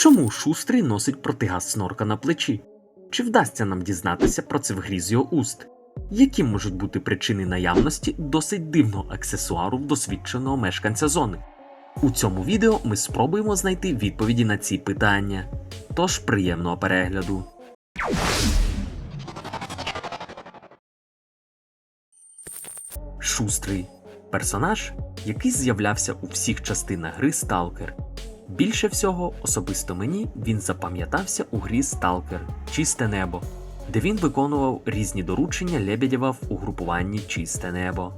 Чому шустрий носить протигаз снорка на плечі? Чи вдасться нам дізнатися про це в грі з його уст? Які можуть бути причини наявності досить дивного аксесуару досвідченого мешканця зони? У цьому відео ми спробуємо знайти відповіді на ці питання. Тож приємного перегляду. Шустрий персонаж, який з'являвся у всіх частинах гри Сталкер. Більше всього, особисто мені, він запам'ятався у грі Сталкер Чисте небо, де він виконував різні доручення Лебедєва в угрупуванні Чисте небо.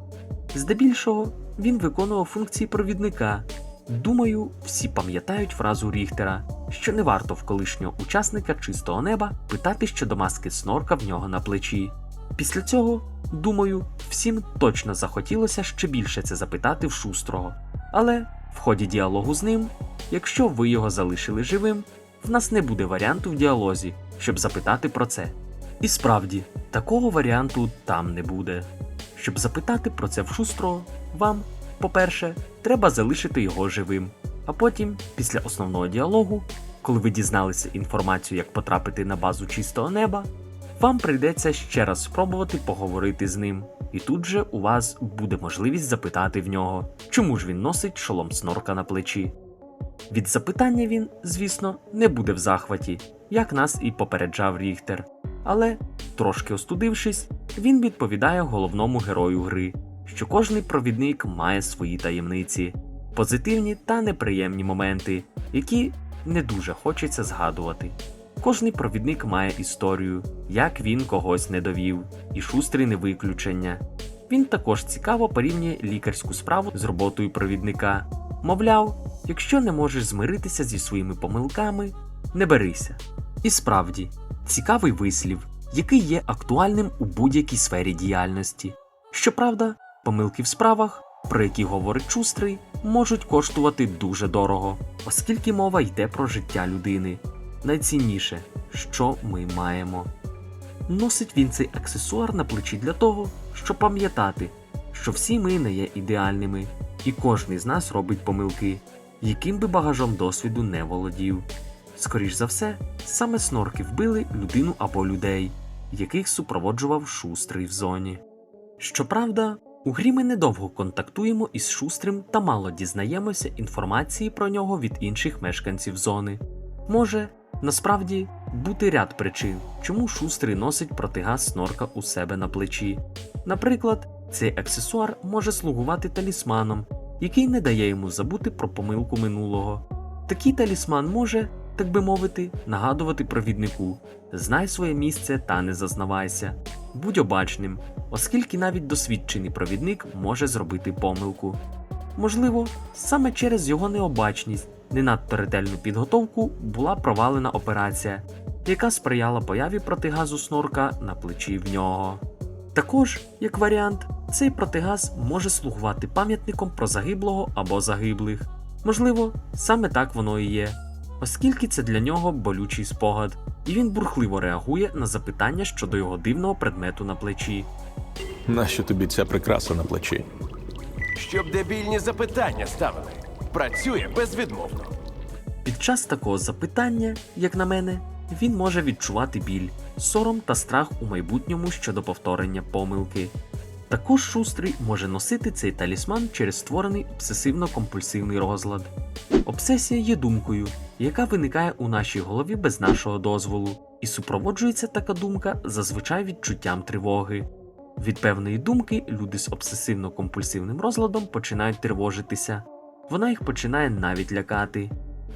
Здебільшого він виконував функції провідника. Думаю, всі пам'ятають фразу Ріхтера, що не варто в колишнього учасника чистого неба питати щодо маски снорка в нього на плечі. Після цього, думаю, всім точно захотілося ще більше це запитати в шустрого. Але в ході діалогу з ним, якщо ви його залишили живим, в нас не буде варіанту в діалозі, щоб запитати про це. І справді, такого варіанту там не буде. Щоб запитати про це в шустрого, вам, по-перше, треба залишити його живим. А потім, після основного діалогу, коли ви дізналися інформацію, як потрапити на базу чистого неба, вам прийдеться ще раз спробувати поговорити з ним, і тут же у вас буде можливість запитати в нього, чому ж він носить шолом снорка на плечі. Від запитання він, звісно, не буде в захваті, як нас і попереджав Ріхтер, але, трошки остудившись, він відповідає головному герою гри, що кожний провідник має свої таємниці, позитивні та неприємні моменти, які не дуже хочеться згадувати. Кожний провідник має історію, як він когось не довів, і шустрий не виключення. Він також цікаво порівнює лікарську справу з роботою провідника. Мовляв, якщо не можеш змиритися зі своїми помилками, не берися. І справді, цікавий вислів, який є актуальним у будь-якій сфері діяльності. Щоправда, помилки в справах, про які говорить шустрий, можуть коштувати дуже дорого, оскільки мова йде про життя людини. Найцінніше, що ми маємо. Носить він цей аксесуар на плечі для того, щоб пам'ятати, що всі ми не є ідеальними, і кожний з нас робить помилки, яким би багажом досвіду не володів. Скоріш за все, саме снорки вбили людину або людей, яких супроводжував шустрий в зоні. Щоправда, у грі ми недовго контактуємо із шустрим та мало дізнаємося інформації про нього від інших мешканців зони. Може, насправді бути ряд причин, чому шустрий носить протигаз снорка у себе на плечі. Наприклад, цей аксесуар може слугувати талісманом, який не дає йому забути про помилку минулого. Такий талісман може, так би мовити, нагадувати провіднику: знай своє місце та не зазнавайся. Будь обачним, оскільки навіть досвідчений провідник може зробити помилку. Можливо, саме через його необачність, не надто ретельну підготовку була провалена операція, яка сприяла появі протигазу снорка на плечі в нього. Також, як варіант, цей протигаз може слугувати пам'ятником про загиблого або загиблих. Можливо, саме так воно і є, оскільки це для нього болючий спогад, і він бурхливо реагує на запитання щодо його дивного предмету на плечі. Нащо тобі ця прикраса на плечі? Щоб дебільні запитання ставили. Працює безвідмовно. Під час такого запитання, як на мене, він може відчувати біль, сором та страх у майбутньому щодо повторення помилки. Також шустрий може носити цей талісман через створений обсесивно-компульсивний розлад. Обсесія є думкою, яка виникає у нашій голові без нашого дозволу, і супроводжується така думка зазвичай відчуттям тривоги. Від певної думки люди з обсесивно-компульсивним розладом починають тривожитися, вона їх починає навіть лякати.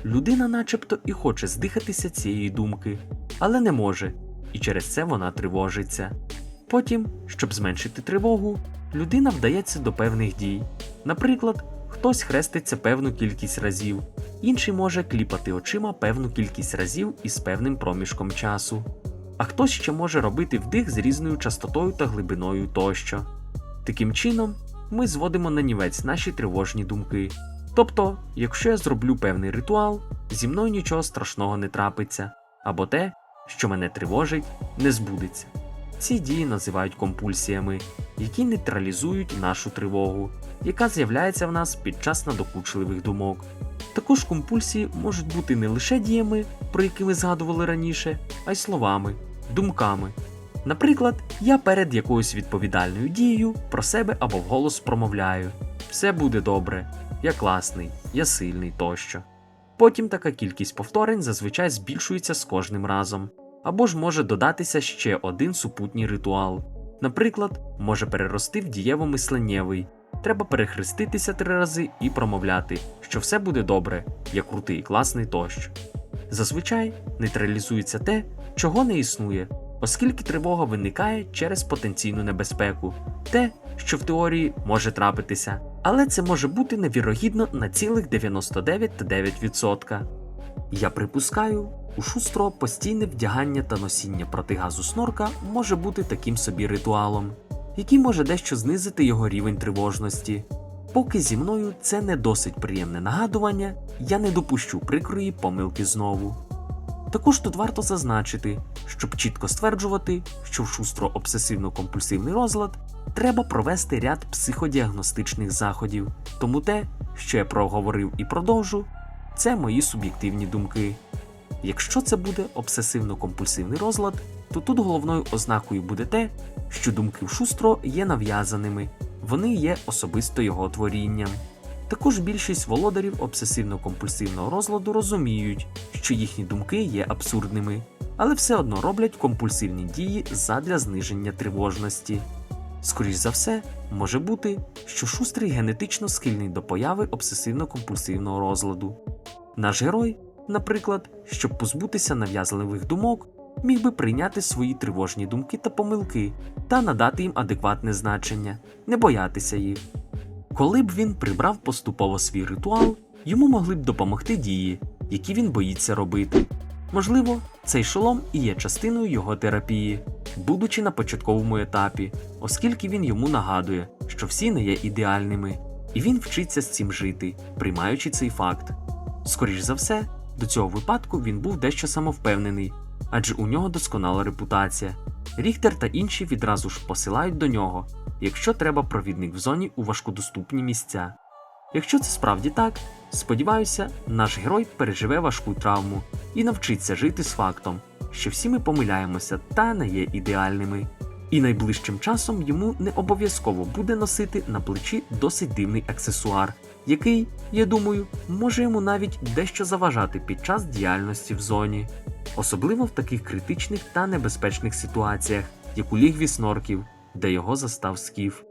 Людина начебто і хоче здихатися цієї думки, але не може, і через це вона тривожиться. Потім, щоб зменшити тривогу, людина вдається до певних дій. Наприклад, хтось хреститься певну кількість разів, інший може кліпати очима певну кількість разів із певним проміжком часу, а хтось ще може робити вдих з різною частотою та глибиною тощо. Таким чином, ми зводимо на нівець наші тривожні думки. Тобто, якщо я зроблю певний ритуал, зі мною нічого страшного не трапиться, або те, що мене тривожить, не збудеться. Ці дії називають компульсіями, які нейтралізують нашу тривогу, яка з'являється в нас під час надокучливих думок. Також компульсії можуть бути не лише діями, про які ми згадували раніше, а й словами, думками. Наприклад, я перед якоюсь відповідальною дією про себе або вголос промовляю: все буде добре, я класний, я сильний тощо. Потім така кількість повторень зазвичай збільшується з кожним разом, або ж може додатися ще один супутній ритуал. Наприклад, може перерости в дієво-мисленнєвий. Треба перехреститися три рази і промовляти, що все буде добре, я крутий, класний тощо. Зазвичай нейтралізується те, чого не існує, оскільки тривога виникає через потенційну небезпеку, те, що в теорії може трапитися, але це може бути невірогідно на цілих 99,9%. Я припускаю, у шустро постійне вдягання та носіння протигазу снорка може бути таким собі ритуалом, який може дещо знизити його рівень тривожності. Поки зі мною це не досить приємне нагадування, я не допущу прикрої помилки знову. Також тут варто зазначити, щоб чітко стверджувати, що в шустро обсесивно-компульсивний розлад треба провести ряд психодіагностичних заходів, тому те, що я проговорив і продовжу, це мої суб'єктивні думки. Якщо це буде обсесивно-компульсивний розлад, то тут головною ознакою буде те, що думки в шустро є нав'язаними, вони є особисто його творінням. Також більшість володарів обсесивно-компульсивного розладу розуміють, що їхні думки є абсурдними, але все одно роблять компульсивні дії задля зниження тривожності. Скоріш за все, може бути, що шустрий генетично схильний до появи обсесивно-компульсивного розладу. Наш герой, наприклад, щоб позбутися нав'язливих думок, міг би прийняти свої тривожні думки та помилки та надати їм адекватне значення, не боятися їх. Коли б він прибрав поступово свій ритуал, йому могли б допомогти дії, які він боїться робити. Можливо, цей шолом і є частиною його терапії, будучи на початковому етапі, оскільки він йому нагадує, що всі не є ідеальними, і він вчиться з цим жити, приймаючи цей факт. Скоріш за все, до цього випадку він був дещо самовпевнений, адже у нього досконала репутація. Ріхтер та інші відразу ж посилають до нього, якщо треба провідник в зоні у важкодоступні місця. Якщо це справді так, сподіваюся, наш герой переживе важку травму і навчиться жити з фактом, що всі ми помиляємося та не є ідеальними. І найближчим часом йому не обов'язково буде носити на плечі досить дивний аксесуар, який, я думаю, може йому навіть дещо заважати під час діяльності в зоні, особливо в таких критичних та небезпечних ситуаціях, як у лігві снорків, де його застав скіф.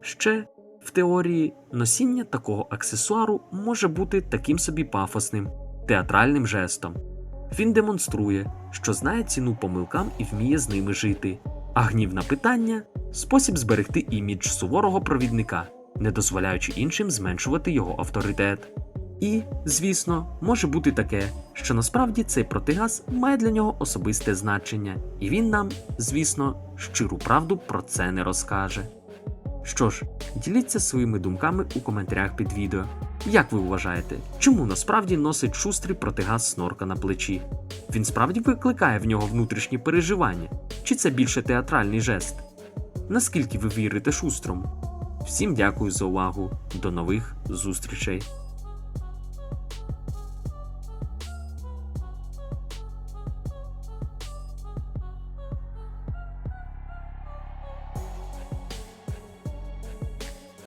Ще в теорії носіння такого аксесуару може бути таким собі пафосним, театральним жестом. Він демонструє, що знає ціну помилкам і вміє з ними жити, а гнів на питання спосіб зберегти імідж суворого провідника, не дозволяючи іншим зменшувати його авторитет. І, звісно, може бути таке, що насправді цей протигаз має для нього особисте значення, і він нам, звісно, щиру правду про це не розкаже. Що ж, діліться своїми думками у коментарях під відео. Як ви вважаєте, чому насправді носить шустрий протигаз снорка на плечі? Він справді викликає в нього внутрішні переживання, чи це більше театральний жест? Наскільки ви вірите шустрому? Всім дякую за увагу, до нових зустрічей!